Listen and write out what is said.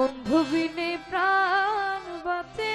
বন্ধু বিনে প্রাণ বাঁচে।